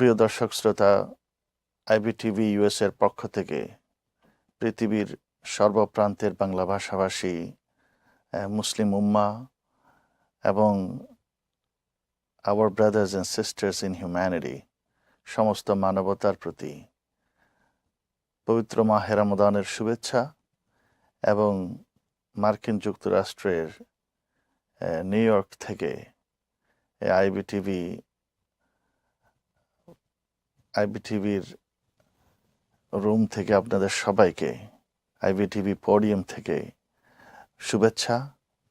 সুপ্রিয় দর্শক শ্রোতা, আইবিটিভি ইউএস এর পক্ষ থেকে পৃথিবীর সর্বপ্রান্তের বাংলা ভাষাভাষী মুসলিম উম্মা এবং our brothers and sisters in humanity সমস্ত মানবতার প্রতি পবিত্র মা রমদানের শুভেচ্ছা এবং মার্কিন যুক্তরাষ্ট্রের নিউ ইয়র্ক থেকে আইবিটিভি আইবিটিভির রুম থেকে আপনাদের সবাইকে, আইবিটিভি পোডিয়াম থেকে শুভেচ্ছা,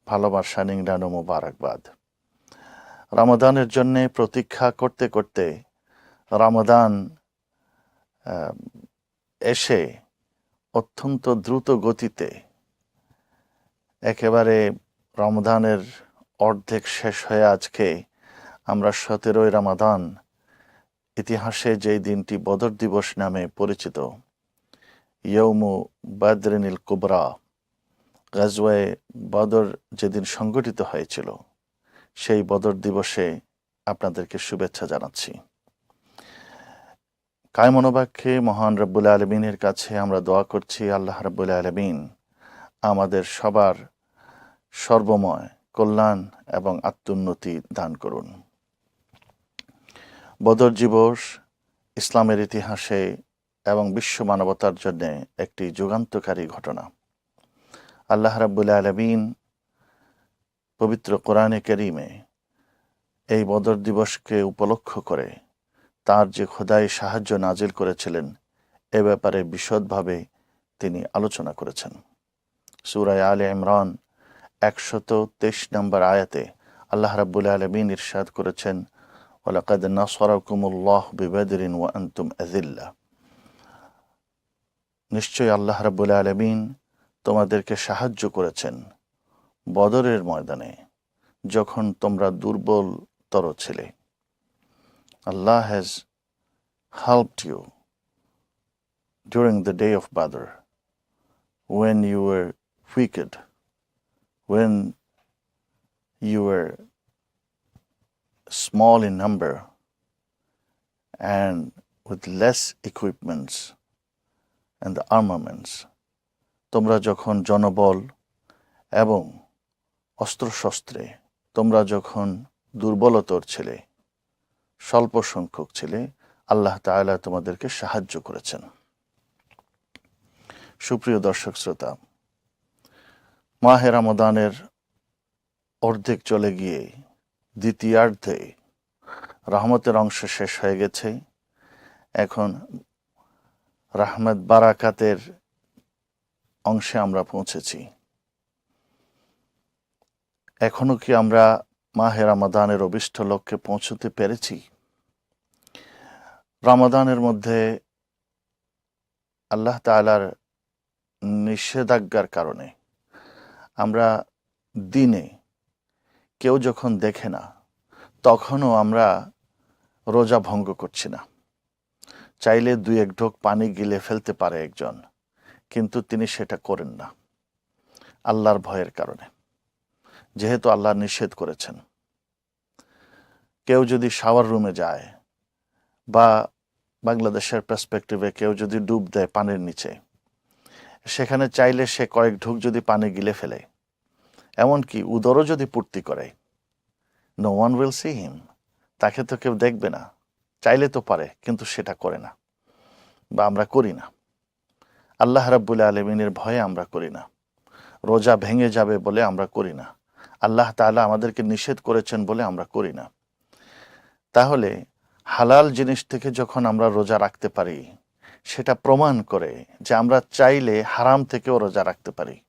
ভালোবাসা, নিংড়ানো মোবারকবাদ। রমাদানের জন্য প্রতীক্ষা করতে করতে রমাদান এসে অত্যন্ত দ্রুত গতিতে একেবারে রমদানের অর্ধেক শেষ হয়ে আজকে আমরা সতেরোই রমাদান ইতিহাসে যেই দিনটি বদর দিবস নামে পরিচিত ইয়ৌমু বাদরিনিল কুবরা, গাজওয়ায়ে বদর যেদিন সংগঠিত হয়েছিল, সেই বদর দিবসে আপনাদেরকে শুভেচ্ছা জানাচ্ছি। কায় মনোবাক্যে মহান রব্বুল আলমিনের কাছে আমরা দোয়া করছি, আল্লাহ রব্বুল আলমিন আমাদের সবার সর্বময় কল্যাণ এবং আত্মোন্নতি দান করুন। বদর দিবস ইসলামের ইতিহাসে এবং বিশ্ব মানবতার জন্য একটি যুগান্তকারী ঘটনা। আল্লাহ রাব্বুল আলমিন পবিত্র কোরআনে করিমে এই বদর দিবসকে উপলক্ষ করে তার যে খোদাই সাহায্য নাজিল করেছিলেন, এ ব্যাপারে বিশদভাবে তিনি আলোচনা করেছেন। সুরায় আলে ইমরান একশত তেইশ নম্বর আয়াতে আল্লাহ রাব্বুল আলমিন ইরশাদ করেছেন ওলাকাদ নাসরাকুমুল্লাহ বিবাদরিন ওয়া আনতুম আযিল্লা নিশ্চয়ই আল্লাহ রাব্বুল আলামিন তোমাদেরকে সাহায্য করেছেন বদরের ময়দানে যখন তোমরা দুর্বল তর ছিলে। Allah has helped you during the day of Badr when you were wicked, when you were small in number and with less equipments and the armaments, তোমরা যখন জনবল এবং অস্ত্রশস্ত্রে, তোমরা যখন দুর্বলতর ছিলে, স্বল্প সংখ্যক ছিলে, আল্লাহ তাআলা তোমাদেরকে সাহায্য করেছেন। সুপ্রিয় দর্শক শ্রোতা, মাহে রমদানের অর্ধেক চলে গিয়ে দ্বিতীয়ার্ধে রহমতের অংশ শেষ হয়ে গেছে। এখন রাহমত বারাকাতের অংশে আমরা পৌঁছেছি। এখনও কি আমরা মাহে রামাদানের অভিষ্ট লক্ষ্যে পৌঁছতে পেরেছি? রামাদানের মধ্যে আল্লাহ তাআলার নিষেধাজ্ঞার কারণে আমরা দিনে কেউ যখন দেখে না, তখনও আমরা রোজা ভঙ্গ করছি না। চাইলে দুই এক ঢোক পানি গিলে ফেলতে পারে একজন, কিন্তু তিনি সেটা করেন না, আল্লাহর ভয়ের কারণে। যেহেতু আল্লাহ নিষেধ করেছেন। কেউ যদি শাওয়ার রুমে যায় বা বাংলাদেশের পার্সপেক্টিভে কেউ যদি ডুব দেয় পানির নিচে, সেখানে চাইলে সে কয়েক ঢোক যদি পানি গিলে ফেলে এমনকি উদরও যদি পূর্তি করে। No one will see him তাকে তো কেউ দেখবে না। চাইলে তো পারে, কিন্তু সেটা করে না। বা আমরা করি না। আল্লাহ রাব্বুল আলমিনের ভয়ে আমরা করি না। রোজা ভেঙে যাবে বলে আমরা করি না। আল্লাহ তাআলা আমাদেরকে নিষেধ করেছেন বলে আমরা করি না। তাহলে হালাল জিনিস থেকে যখন আমরা রোজা রাখতে পারি, সেটা প্রমাণ করে যে আমরা চাইলে হারাম থেকেও রোজা রাখতে পারি।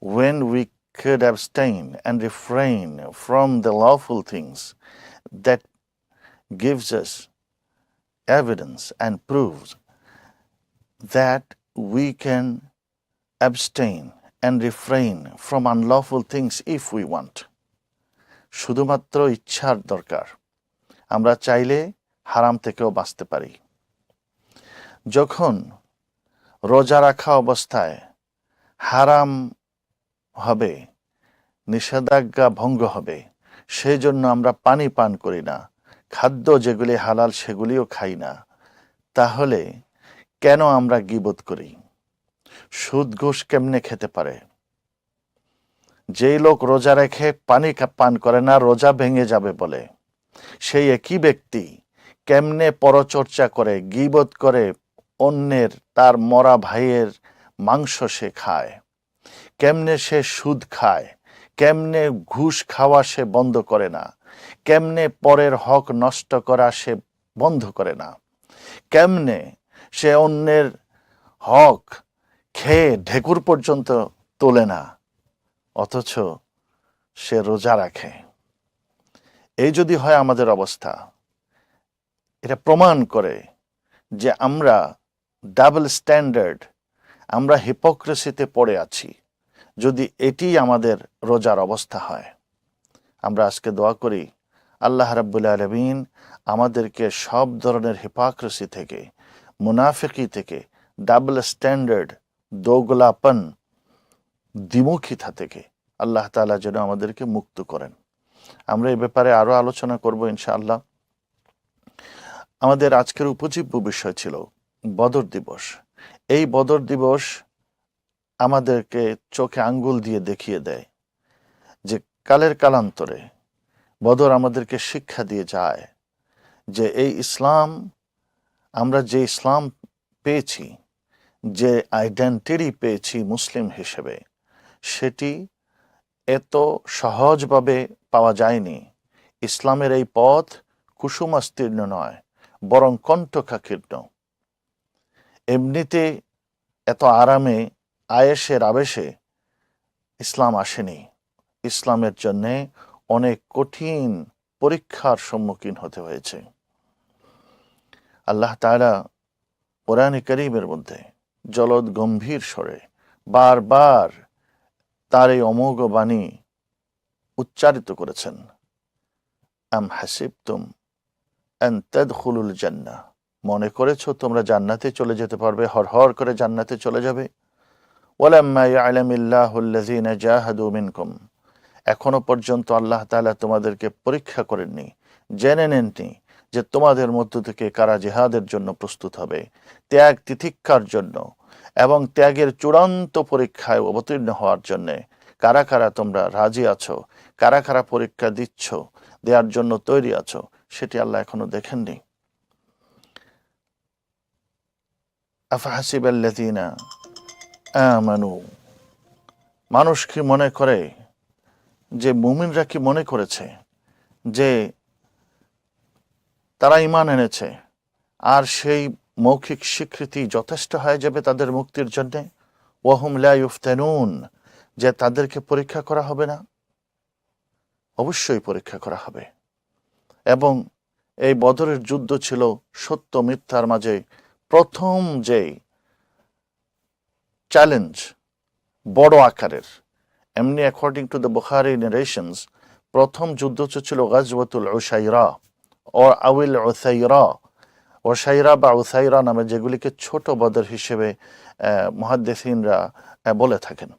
When we could abstain and refrain from the lawful things that gives us evidence and proves that we can abstain and refrain from unlawful things if we want শুধুমাত্র ইচ্ছার দরকার আমরা চাইলে হারাম থেকেও বাঁচতে পারি যখন রোজা রাখা অবস্থায় হারাম হবে, নিষেধাজ্ঞা ভঙ্গ হবে সেই জন্য আমরা পানি পান করি না, খাদ্য যেগুলি হালাল সেগুলিও খাই না। তাহলে কেন আমরা গিবোধ করি? সুদ ঘুষ কেমনে খেতে পারে? যেই লোক রোজা রেখে পানি পান করে না, রোজা ভেঙে যাবে বলে। সেই একই ব্যক্তি কেমনে পরচর্চা করে গিবোধ করে অন্যের, তার মরা ভাইয়ের মাংস সে খায়? কেমনে সে সুদ খায়, কেমনে ঘুষ খাওয়া সে বন্ধ করে না, কেমনে পরের হক নষ্ট করা সে বন্ধ করে না, কেমনে সে অন্যের হক খেয়ে ঢেকুর পর্যন্ত তোলে না, অথচ সে রোজা রাখে। এই যদি হয় আমাদের অবস্থা, এটা প্রমাণ করে যে আমরা ডাবল স্ট্যান্ডার্ড আমরা হিপোক্রেসিতে পড়ে আছি। যদি এটি আমাদের রোজার অবস্থা হয়, আমরা আজকে দোয়া করি, আল্লাহ রাব্বুল আলমিন আমাদেরকে সব ধরনের হিপোক্রেসি থেকে, মুনাফিকি থেকে, ডাবল স্ট্যান্ডার্ড, দোগলাপন, দ্বিমুখিতা থেকে আল্লাহ তাআলা যেন আমাদেরকে মুক্ত করেন। আমরা এই ব্যাপারে আরও আলোচনা করব ইনশাআল্লাহ। আমাদের আজকের উপজীব্য বিষয় ছিল বদর দিবস। এই বদর দিবস আমাদেরকে চোখে আঙ্গুল দিয়ে দেখিয়ে দেয় যে কালের কালান্তরে বদর আমাদেরকে শিক্ষা দিয়ে যায় যে এই ইসলাম, আমরা যে ইসলাম পেয়েছি, যে আইডেন্টিটি পেয়েছি মুসলিম হিসেবে, সেটি এত সহজভাবে পাওয়া যায়নি। ইসলামের এই পথ কুসুমাস্তীর্ণ নয়, বরং কণ্ঠকাকীর্ণ। এমনিতে এত আরামে আয়েসের আবেশে ইসলাম আসেনি। ইসলামের জন্যে অনেক কঠিন পরীক্ষার সম্মুখীন হতে হয়েছে। আল্লাহ তাআলা কোরআনে করিমের মধ্যে জলদ গম্ভীর স্বরে বারবার তার এই অমোঘ বাণী উচ্চারিত করেছেন। আম হাসিব হাসিবতুম আন তাদখুলুল জান্নাহ। মনে করেছ তোমরা জান্নাতে চলে যেতে পারবে হর হর করে জান্নাতে চলে যাবে? ওয়ালাম্মা ইয়ালামিল্লাহু আল্লাযীনা জাহাদু মিনকুম। এখনও পর্যন্ত আল্লাহ তাআলা তোমাদেরকে পরীক্ষা করেননি, জেনে নেননি যে তোমাদের মধ্য থেকে কারা জিহাদের জন্য প্রস্তুত হবে, ত্যাগ তিতিক্ষার জন্য এবং ত্যাগের চূড়ান্ত পরীক্ষায় অবতীর্ণ হওয়ার জন্যে কারা কারা তোমরা রাজি আছো, কারা কারা পরীক্ষা দিচ্ছ দেওয়ার জন্য তৈরি আছো, সেটি আল্লাহ এখনও দেখেননি। আফাহাসিবাল্লাযীনা আমানু। মানুষ কি মনে করে যে মুমিনরা কি মনে করেছে যে তারা ইমান এনেছে আর সেই মৌখিক স্বীকৃতি যথেষ্ট হয়ে যাবে তাদের মুক্তির জন্য? ওয়াহুম লা ইউফতানুন, যে তাদেরকে পরীক্ষা করা হবে না? অবশ্যই পরীক্ষা করা হবে। এবং এই বদরের যুদ্ধ ছিল সত্য মিথ্যার মাঝে প্রথম যে চ্যালেঞ্জ বড় আকারের। এমনি according to the Bukhari narrations প্রথম যুদ্ধ ছিল গাজওয়াতুল উসাইরা ও আউিল ওসাইরা ওসাইরা বা উসাইরা নামে যেগুলিকে ছোট বদর হিসেবে মহাদ্দেসিনরা বলে থাকেন।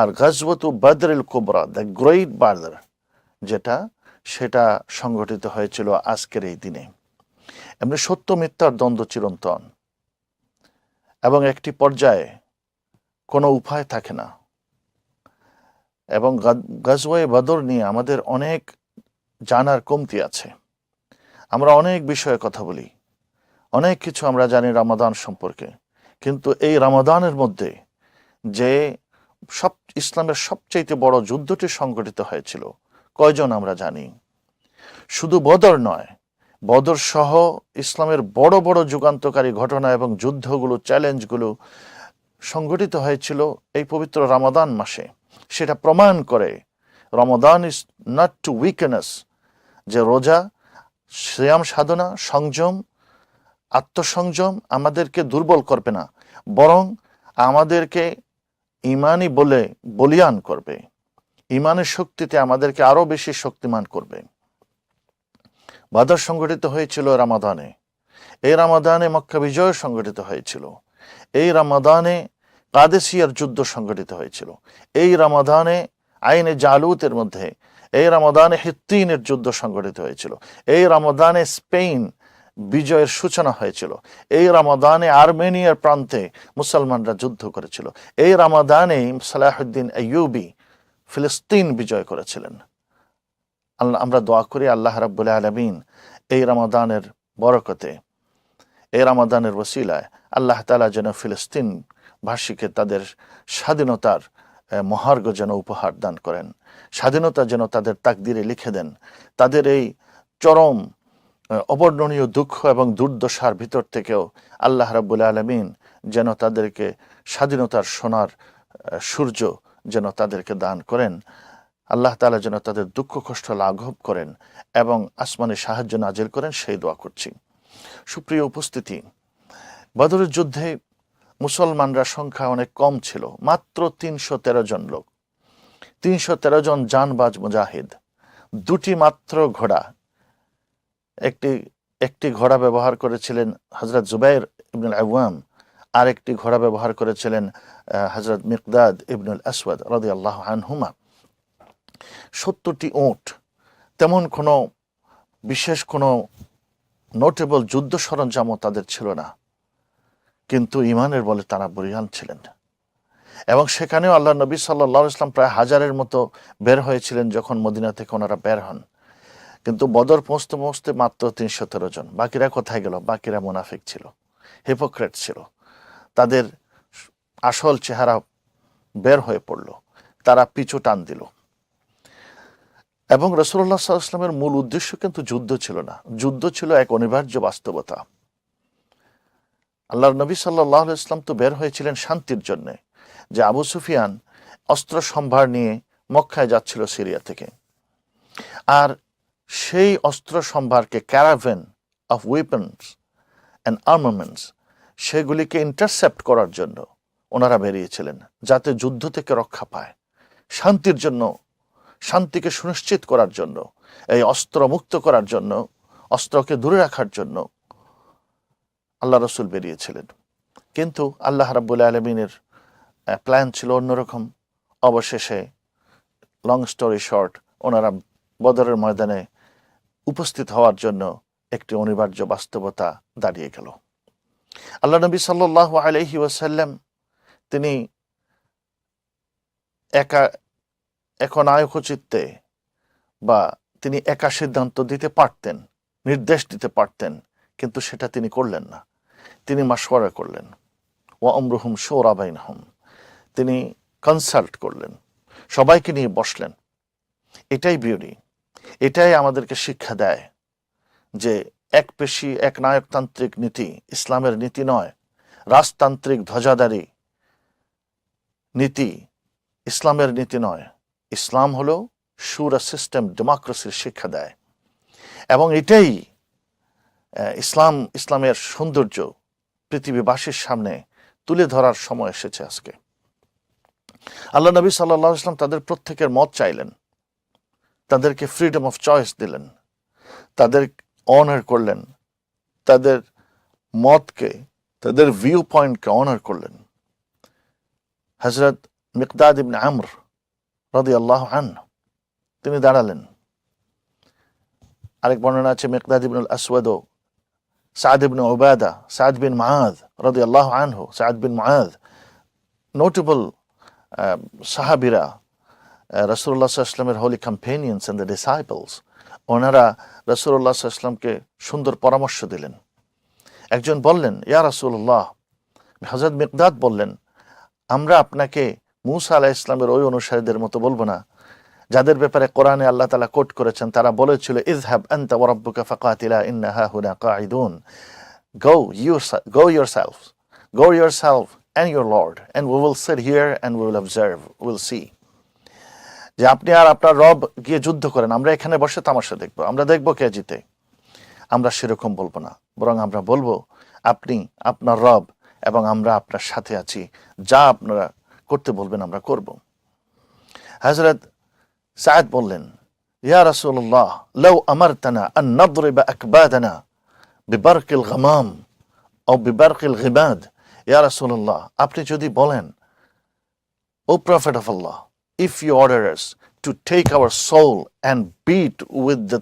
আর গাজওয়াতু বদরুল কুবরা দ্য গ্রেট বাদর যেটা, সেটা সংগঠিত হয়েছিল আজকের এই দিনে। এমনি সত্য মিথ্যার দ্বন্দ্ব চিরন্তন। এবং একটি পর্যায়ে কোনো উপায় থাকে না। এবং গাজওয়ে বদর নিয়ে আমাদের অনেক জানার কমতি আছে। আমরা অনেক বিষয়ে কথা বলি। অনেক কিছু আমরা জানি রামাদান সম্পর্কে। কিন্তু এই রামাদানের মধ্যে যে সব, ইসলামের সবচেয়ে বড় যুদ্ধটি সংগঠিত হয়েছিল, কয়জন আমরা জানি? শুধু বদর নয়, বদর সহ ইসলামের বড় বড় যুগান্তকারী ঘটনা এবং যুদ্ধগুলো, চ্যালেঞ্জগুলো সংগঠিত হয়েছিল এই পবিত্র রামাদান মাসে। সেটা প্রমাণ করে Ramadan is not to weakness যে রোজা শ্রেয়াম সাধনা, সংযম, আত্মসংযম আমাদেরকে দুর্বল করবে না, বরং আমাদেরকে ইমানই বলে বলিয়ান করবে। ইমানের শক্তিতে আমাদেরকে আরও বেশি শক্তিমান করবে। বাদর সংগঠিত হয়েছিল রামাদানে। এই রামাদানে মক্কা বিজয় সংগঠিত হয়েছিল। এই রামাদানে কাদেসিয়ার যুদ্ধ সংগঠিত হয়েছিল। এই রামাদানে আইনে জালুতের মধ্যে, এই রামাদানে হিত্তিনের যুদ্ধ সংগঠিত হয়েছিল। এই রমাদানে স্পেন বিজয়ের সূচনা হয়েছিল। এই রামাদানে আর্মেনিয়ার প্রান্তে মুসলমানরা যুদ্ধ করেছিল। এই রামাদানে সালাহুদ্দিন আইয়ুবি ফিলিস্তিন বিজয় করেছিলেন। আল্লাহ, আমরা দোয়া করি আল্লাহ রাব্বুল আলমিন এই রামাদানের বরকতে, এই রামাদানের ওসিলায় আল্লাহ তালা যেন ফিলিস্তিন ভাষীকে তাদের স্বাধীনতার মহার্ঘ যেন উপহার দান করেন। স্বাধীনতা যেন তাদের তাকদিরে লিখে দেন। তাদের এই চরম অবর্ণনীয় দুঃখ এবং দুর্দশার ভিতর থেকেও আল্লাহ রাব্বুল আলমিন যেন তাদেরকে স্বাধীনতার সোনার সূর্য যেন তাদেরকে দান করেন। আল্লাহ তালা যেন তাদের দুঃখ কষ্ট লাঘব করেন এবং আসমানে সাহায্য নাজিল করেন, সেই দোয়া করছি। সুপ্রিয় উপস্থিতি বদরের যুদ্ধে মুসলমানরা সংখ্যা অনেক কম ছিল, মাত্র তিনশো তেরো জন লোক। তিনশো তেরো জন জানবাজ মুজাহিদ। দুটি মাত্র ঘোড়া। একটি একটি ঘোড়া ব্যবহার করেছিলেন হজরত জুবাইর ইবনুল আওয়াম আর একটি ঘোড়া ব্যবহার করেছিলেন হজরত মিকদাদ ইবনুল আসওয়াদ রদি আল্লাহ আনহুমা। সত্তরটি ওট তেমন কোনো বিশেষ কোনো নোটেবল যুদ্ধ সরঞ্জামও তাদের ছিল না। কিন্তু ইমানের বলে তারা বরিয়ান ছিলেন। এবং সেখানেও আল্লাহ নবী সাল্লাহ ইসলাম প্রায় হাজারের মতো বের হয়েছিলেন যখন মদিনা থেকে ওনারা বের হন। কিন্তু বদর পৌঁছতে পৌঁছতে মাত্র তিনশো তেরো জন। বাকিরা কোথায় গেল? বাকিরা মুনাফিক ছিল হিপোক্রেট ছিল। তাদের আসল চেহারা বের হয়ে পড়ল। তারা পিছু টান দিল। এবং রসুল্লাহ সাল্লামের মূল উদ্দেশ্য কিন্তু যুদ্ধ ছিল না। যুদ্ধ ছিল এক অনিবার্য বাস্তবতা। আল্লাহর নবী সাল্লাহ ইসলাম তো বের হয়েছিলেন শান্তির জন্যে যে আবু সুফিয়ান অস্ত্র সম্ভার নিয়ে মক্কায় যাচ্ছিল সিরিয়া থেকে। আর সেই অস্ত্র সম্ভারকে caravan of weapons and armaments সেগুলিকে ইন্টারসেপ্ট করার জন্য ওনারা বেরিয়েছিলেন যাতে যুদ্ধ থেকে রক্ষা পায়। শান্তির জন্য, শান্তিকে সুনিশ্চিত করার জন্য, এই অস্ত্র মুক্ত করার জন্য, অস্ত্রকে দূরে রাখার জন্য আল্লাহ রসুল বেরিয়েছিলেন। কিন্তু আল্লাহ রাব্বুল আলমিনের প্ল্যান ছিল অন্যরকম। অবশেষে লং স্টোরি শর্ট ওনারা বদরের ময়দানে উপস্থিত হওয়ার জন্য একটি অনিবার্য বাস্তবতা দাঁড়িয়ে গেল। আল্লাহ নবী সাল্লাহ আলহি ওয়াসাল্লাম, তিনি একা একনায়ক চিত্তে বা তিনি একা সিদ্ধান্ত দিতে পারতেন, নির্দেশ দিতে পারতেন, কিন্তু সেটা তিনি করলেন না। তিনি মাসওয়ারা করলেন। ও অমরুহুম সৌরাবাইন হম তিনি কনসাল্ট করলেন। সবাইকে নিয়ে বসলেন। এটাই বিউটি এটাই আমাদেরকে শিক্ষা দেয় যে এক পেশি, এক নায়কতান্ত্রিক নীতি ইসলামের নীতি নয়। রাজতান্ত্রিক ধ্বজাদারি নীতি ইসলামের নীতি নয়। ইসলাম হলো সুরা সিস্টেম, ডেমোক্রেসির শিক্ষা দেয়। এবং এটাই ইসলাম, ইসলামের সৌন্দর্য পৃথিবীবাসীর সামনে তুলে ধরার সময় এসেছে আজকে। আল্লাহ নবী সাল্লাহ তাদের প্রত্যেকের মত চাইলেন। তাদেরকে ফ্রিডম অফ চয়েস দিলেন। তাদের অনার করলেন। তাদের মতকে, তাদের ভিউ পয়েন্টকে অনার করলেন। হজরত মিকদাদ ইবনে আমর রদি আল্লাহ আন তিনি দাঁড়ালেন। আরেক বর্ণনা আছে মিকদাদ ইবনুল আসওয়াদো সাদ ইবনে ওবাদা সাদ বিন মাআদ রদি আল্লাহ আনহু সাদ বিন মাআদ নোটেবল সাহাবিরা রসুল্লাহ ইসলামের holy companions and the disciples ওনারা রসুল্লাহ ইসলামকে সুন্দর পরামর্শ দিলেন। একজন বললেন, ইয়া রাসুল্লাহ হজরত মিকদাদ বললেন, আমরা আপনাকে মুসা আলাহ ইসলামের ওই অনুসারীদের মতো বলব না যাদের ব্যাপারে কোরআনে আল্লাহ তালা কোট করেছেন, তারা বলেছিল ইজহাব আনতা ওয়ারাব্বুকা ফাকাতিলা ইন্না হাহুনা কাঈদুন। Go you go yourself, go yourself and your lord, and we will sit here and we will observe we'll see. যে আপনি আর আপনার রব গিয়ে যুদ্ধ করেন, আমরা এখানে বসে তামাশা দেখব, আমরা দেখব কে জিতে। আমরা সেরকম বলব না, বরং আমরা বলব, আপনি আপনার রব এবং আমরা আপনার সাথে আছি, যা আপনারা করতে বলবেন আমরা করব। হজরত সাদ বললেন ইয়া রাসূলুল্লাহ লাউ আমারতানা আন নাদরিবা আকবাদানা বিবারকিল গামাম ও বিবারকিল গিবাদ ইয়া রাসূলুল্লাহ আপনি যদি বলেন O prophet of Allah if you order take our soul and beat with the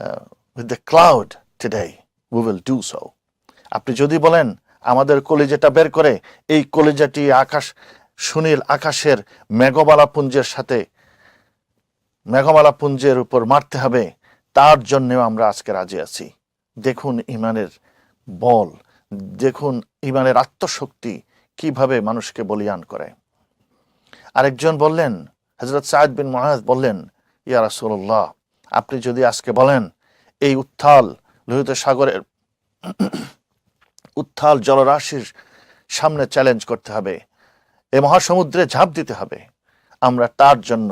uh, with the cloud today, we will do so. আপনি যদি বলেন আমাদের কলেজাটা বের করে এই কলেজাটি আকাশ সুনীল আকাশের মেঘমালা পুঞ্জের সাথে মেঘমালা পুঞ্জের উপর মারতে হবে, তার জন্যও আমরা আজকে রাজি আছি। দেখুন ইমানের বল, দেখুন ইমানের আত্মশক্তি কীভাবে মানুষকে বলিয়ান করে। আরেকজন বললেন হজরত সায়দ বিন মহাজ বললেন, ইয়া রাসূলুল্লাহ, আপনি যদি আজকে বলেন, এই উত্থাল লোহিত সাগরের উত্থাল জলরাশির সামনে চ্যালেঞ্জ করতে হবে, এ মহাসমুদ্রে ঝাঁপ দিতে হবে, আমরা তার জন্য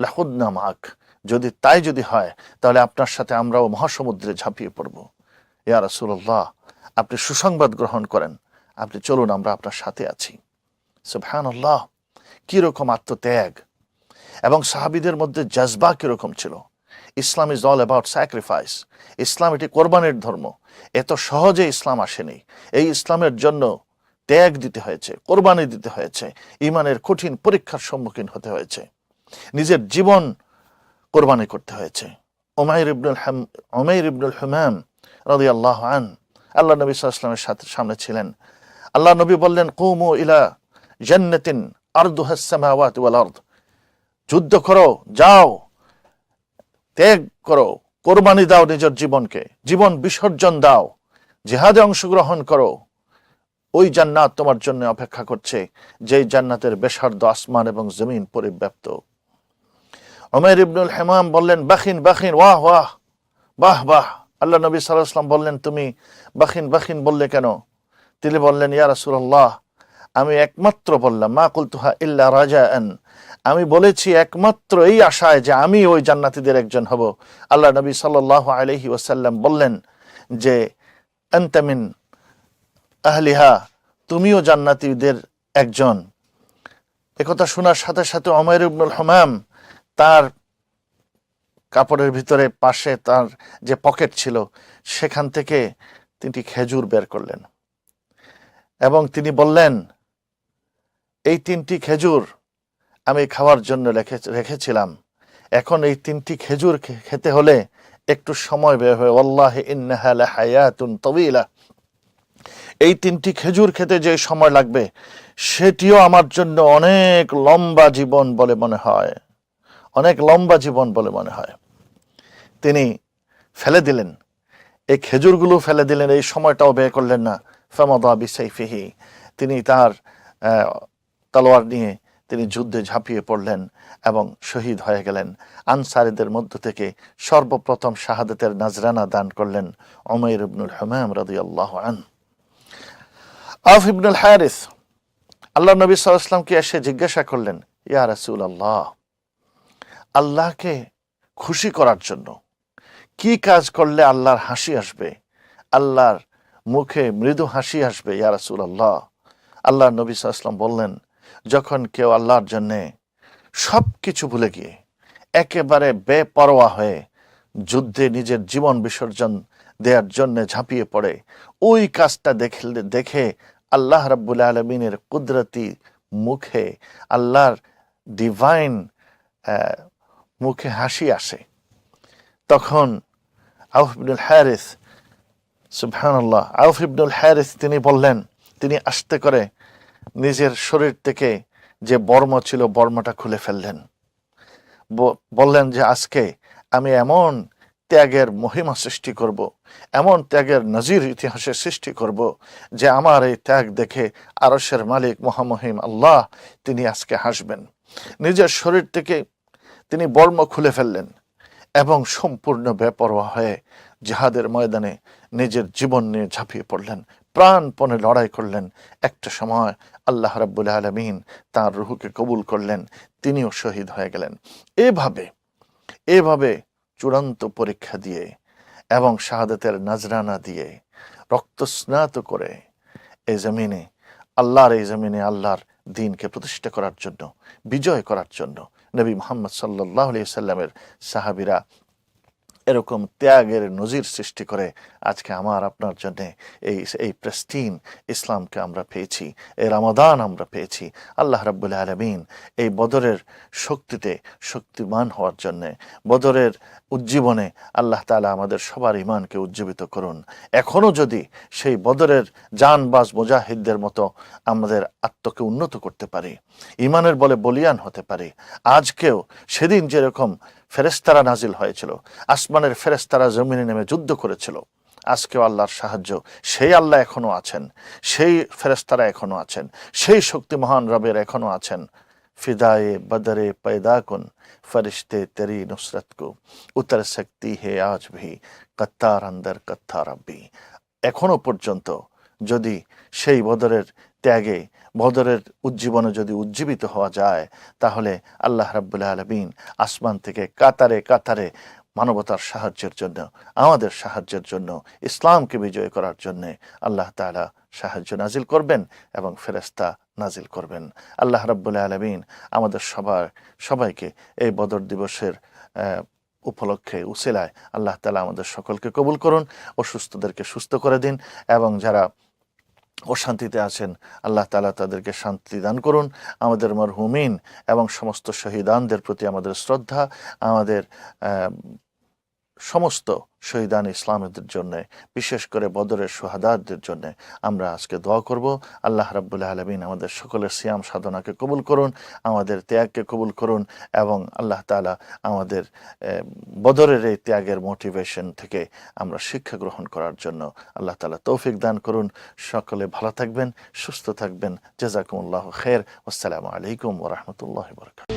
লাহুদ্না মাক যদি তাই যদি হয়, তাহলে আপনার সাথে আমরাও মহাসমুদ্রে ঝাঁপিয়ে পড়ব। ইয়া রাসূলুল্লাহ, আপনি সুসংবাদ গ্রহণ করেন। আপনি চলুন, আমরা আপনার সাথে আছি। সুবহানাল্লাহ, কীরকম আত্মত্যাগ। এবং সাহাবিদের মধ্যে জজবা কীরকম ছিল। Islam is all about sacrifice ইসলাম এটি কোরবানির ধর্ম। এত সহজে ইসলাম আসেনি। এই ইসলামের জন্য ত্যাগ দিতে হয়েছে, কোরবানি দিতে হয়েছে। ইমানের কঠিন পরীক্ষার সম্মুখীন হতে হয়েছে। নিজের জীবন কোরবানি করতে হয়েছে। ওমাইর ইবনুল হাম ওমাইর ইবনুল হুমাম রাদি আল্লাহ আন, আল্লাহ নবী সাল্লামের সাথে, সামনে ছিলেন। আল্লাহ নবী বললেন, কুমু ইলা জান্নাতিন আরদুহাস সামাওয়াত ওয়াল আরদ। যুদ্ধ করো, যাও, ত্যাগ করো, কোরবানি দাও নিজের জীবনকে। জীবন বিসর্জন দাও, জিহাদে অংশগ্রহণ করো। ওই জান্নাত তোমার জন্য অপেক্ষা করছে, যেই জান্নাতের বেসার্ধ আসমান এবং জমিন পরিব্যাপ্ত। ওমের ইবনুল হেমাম বললেন, বাখিন বাখিন, ওয়াহ ওয়াহ, বাহ বাহ। আল্লাহ নবী সাল্লাম বললেন, তুমি বাখিন বাখিন বললে কেন? তিনি বললেন, ইয়া রাসূলুল্লাহ, আমি একমাত্র বললাম, মা কুলতুহা ইল্লা রাজা এন আমি বলেছি একমাত্র এই আশায় যে আমি ওই জান্নাতীদের একজন হব। আল্লাহ নবী সাল্লাহ আলহি ওয়াসাল্লাম বললেন যে আন্তামিন আহলিহা, তুমিও জান্নাতীদের একজন। একথা শোনার সাথে সাথে অমর ইবনুল হমাম তার কাপড়ের ভিতরে পাশে তার যে পকেট ছিল, সেখান থেকে তিনি খেজুর বের করলেন। এবং তিনি বললেন, এই তিনটি খেজুর আমি খাওয়ার জন্য রেখে, রেখেছিলাম। এখন এই তিনটি খেজুর খেতে হলে একটু সময় ব্যয় হয় আল্লাহ ইন্নাহা লাহায়াতুন তবিলা এই তিনটি খেজুর খেতে যে সময় লাগবে, সেটিও আমার জন্য অনেক লম্বা জীবন বলে মনে হয়। অনেক লম্বা জীবন বলে মনে হয়। তিনি ফেলে দিলেন। এই খেজুরগুলো ফেলে দিলেন, এই সময়টাও ব্যয় করলেন না। ফেমাদা বিসাইফিহি। তিনি তার তলোয়ার নিয়ে তিনি যুদ্ধে ঝাঁপিয়ে পড়লেন এবং শহীদ হয়ে গেলেন। আনসারিদের মধ্য থেকে সর্বপ্রথম শাহাদাতের নাজরানা দান করলেন ওমাইর ইবনুল হুমাম রাদিয়াল্লাহু আন আফ ইবনুল হারিস আল্লাহ নবী সাল্লামকে এসে জিজ্ঞাসা করলেন, ইয়া রাসূল আল্লাহ আল্লাহকে খুশি করার জন্য। কি কাজ করলে আল্লাহর হাসি আসবে? আল্লাহর মুখে মৃদু হাসি আসবে, ইয়া আল্লাহ আল্লাহ নবী সাল্লাম বললেন, যখন কেউ আল্লাহর জন্যে সব কিছু ভুলে গিয়ে একেবারে বেপরোয়া হয়ে যুদ্ধে নিজের জীবন বিসর্জন দেওয়ার জন্য ঝাঁপিয়ে পড়ে, ওই কাজটা দেখে দেখে আল্লাহ রাব্বুল আলমিনের কুদরতি মুখে আল্লাহর ডিভাইন মুখে হাসি আসে। তখন আউফ ইবনুল হ্যারিস সুবহানাল্লাহ, আউফ ইবনুল হ্যারিস তিনি বললেন, তিনি আসতে করে নিজের শরীর থেকে যে বর্ম ছিল বর্মটা খুলে ফেললেন। বললেন যে আজকে আমি এমন ত্যাগের মহিমা সৃষ্টি করব, এমন ত্যাগের নজির ইতিহাসের সৃষ্টি করব যে আমার এই ত্যাগ দেখে আরসের মালিক মহামহিম আল্লাহ তিনি আজকে হাসবেন। নিজের শরীর থেকে তিনি বর্ম খুলে ফেললেন এবং সম্পূর্ণ বেপরোয়া হয়ে জিহাদের ময়দানে নিজের জীবন নিয়ে ঝাঁপিয়ে পড়লেন, প্রাণপণে লড়াই করলেন। একটা সময় আল্লাহ রাব্বুল আলমিন তার রুহুকে কবুল করলেন, তিনিও শহীদ হয়ে গেলেন। এভাবে এভাবে চূড়ান্ত পরীক্ষা দিয়ে এবং শাহাদাতের নাজরানা দিয়ে রক্তস্নাত করে এই জমিনে, আল্লাহর এই জমিনে আল্লাহর দিনকে প্রতিষ্ঠা করার জন্য, বিজয় করার জন্য নবী মোহাম্মদ সাল্লাহ আলিয়া সাল্লামের সাহাবিরা এরকম ত্যাগের নজির সৃষ্টি করে আজকে আমার, আপনার জন্যে এই এই প্রেস্টিন ইসলামকে আমরা পেয়েছি, এই রামাদান আমরা পেয়েছি। আল্লাহ রাব্বুল আলমিন এই বদরের শক্তিতে শক্তিমান হওয়ার জন্যে, বদরের উজ্জীবনে আল্লাহ তালা আমাদের সবার ইমানকে উজ্জীবিত করুন। এখনও যদি সেই বদরের জানবাজ মুজাহিদদের মতো আমাদের আত্মকে উন্নত করতে পারি ইমানের বলে বলিয়ান হতে পারি, আজকেও সেদিন যেরকম ফেরেস্তারা নাজিল হয়েছিল আসমানের ফেরেস্তারা জমিনে নেমে যুদ্ধ করেছিল আজকেও আল্লাহর সাহায্য সেই আল্লাহ এখনো আছেন সেই ফেরেস্তারা এখনো আছেন সেই শক্তি মহান রবের এখনো আছেন फिदाए बदरे पैदा कुन फरिश्ते तेरी नुसरत को उतर सकती है आज भी কত্তার আন্দার কত্তার রব্বি এখনো পর্যন্ত যদি সেই বদরের ত্যাগে বদরের উজ্জীবনে যদি উজ্জীবিত হওয়া যায়, তাহলে আল্লাহ রাব্বুল আলমিন আসমান থেকে কাতারে কাতারে মানবতার সাহায্যের জন্য, আমাদের সাহায্যের জন্য, ইসলামকে বিজয় করার জন্য আল্লাহ তাআলা সাহায্য নাজিল করবেন এবং ফেরেস্তা নাজিল করবেন। আল্লাহ রাব্বুল আলমিন আমাদের সবার, সবাইকে এই বদর দিবসের উপলক্ষে উসিলায় আল্লাহ তালা আমাদের সকলকে কবুল করুন, অসুস্থদেরকে সুস্থ করে দিন এবং যারা অশান্তিতে আছেন, আল্লাহ তালা তাদেরকে শান্তি দান করুন। আমাদের মরহুমিন এবং সমস্ত শহীদানদের প্রতি আমাদের শ্রদ্ধা, আমাদের সমস্ত শহীদান ইসলামদের জন্য, বিশেষ করে বদরের সোহাদারদের জন্য আমরা আজকে দোয়া করব। আল্লাহ রাব্বুল আলমিন আমাদের সকলের সিয়াম সাধনাকে কবুল করুন, আমাদের ত্যাগকে কবুল করুন এবং আল্লাহ তালা আমাদের বদরের এই ত্যাগের মোটিভেশন থেকে আমরা শিক্ষা গ্রহণ করার জন্য আল্লাহ তালা তৌফিক দান করুন। সকলে ভালো থাকবেন, সুস্থ থাকবেন। জেজাকুমুল্লাহ খের আসসালামু আলাইকুম ওরহমতুল্লাহ বরকাত